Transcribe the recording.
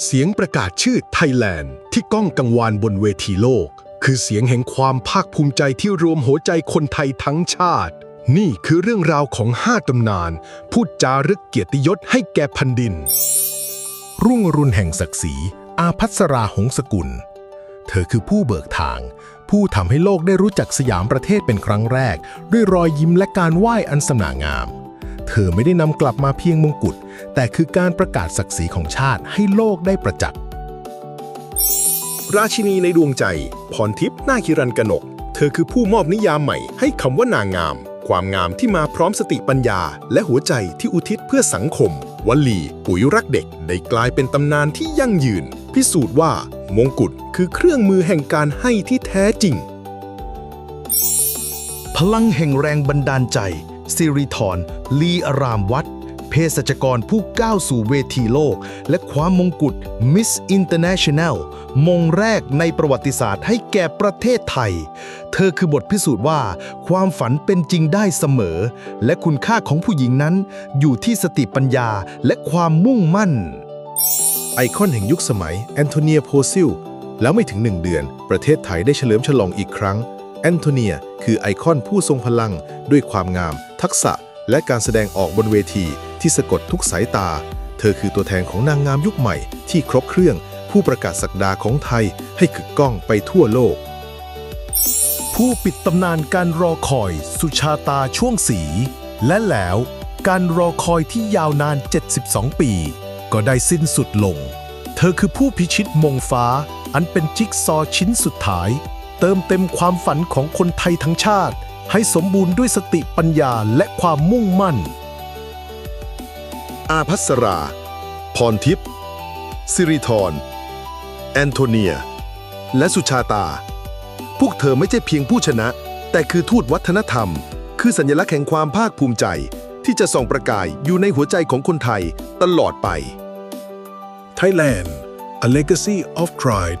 เสียงประกาศชื่อไทยแลนด์ที่ก้องกังวานบนเวทีโลก คือเสียงแห่งความภาคภูมิใจที่รวมหัวใจคนไทยทั้งชาติ นี่คือเรื่องราวของห้าตำนาน พูดจารึกเกียรติยศให้แก่แผ่นดิน รุ่งรุนแห่งศักดิ์ศรี อาพัสราหงสกุล เธอคือผู้เบิกทาง ผู้ทำให้โลกได้รู้จักสยามประเทศเป็นครั้งแรก ด้วยรอยยิ้มและการไหว้อันสง่างาม เธอไม่ได้นำกลับมาเพียงมงกุฎ แต่คือการประกาศศักดิ์ศรีของชาติให้โลกได้ประจักษ์ ราชินีในดวงใจ พรทิพย์นาคิรันกนก เธอคือผู้มอบนิยามใหม่ให้คำว่านางงาม ความงามที่มาพร้อมสติปัญญา และหัวใจที่อุทิศเพื่อสังคม วลี ปุ๋ยรักเด็ก ได้กลายเป็นตำนานที่ยั่งยืน พิสูจน์ว่า มงกุฎคือเครื่องมือแห่งการให้ที่แท้จริง พลังแห่งแรงบันดาลใจ สิริธรลีอารามวัดเภสัชกรผู้ก้าวสู่เวทีโลก และคว้ามงกุฎ Miss International มงแรกในประวัติศาสตร์ให้แก่ประเทศไทย เธอคือบทพิสูจน์ว่า ความฝันเป็นจริงได้เสมอ และคุณค่าของผู้หญิงนั้น อยู่ที่สติปัญญาและความมุ่งมั่น ไอคอนแห่งยุคสมัยแอนโทเนียโพซิลแล้วไม่ถึงหนึ่งเดือน ประเทศไทยได้เฉลิมฉลองอีกครั้งแอนโทเนีย คือไอคอนผู้ทรงพลังด้วยความงาม ทักษะและการแสดงออกบนเวทีที่สะกดทุกสายตา เธอคือตัวแทนของนางงามยุคใหม่ที่ครบเครื่อง ผู้ประกาศศักดาของไทยให้ขึกก้องไปทั่วโลก ผู้ปิดตำนานการรอคอยสุชาตาช่วงสี และแล้วการรอคอยที่ยาวนาน 72 ปี ก็ได้สิ้นสุดลง เธอคือผู้พิชิตมงฟ้า อันเป็นจิ๊กซอว์ชิ้นสุดท้าย เติมเต็มความฝันของคนไทยทั้งชาติ ให้สมบูรณ์ด้วยสติปัญญาและความมุ่งมั่น อาพัสรา พรทิพย์สิริธร แอนโทเนีย และสุชาตา พวกเธอไม่ใช่เพียงผู้ชนะ แต่คือทูตวัฒนธรรม คือสัญลักษณ์แห่งความภาคภูมิใจ ที่จะส่องประกายอยู่ในหัวใจของคนไทยตลอดไป Thailand a legacy of pride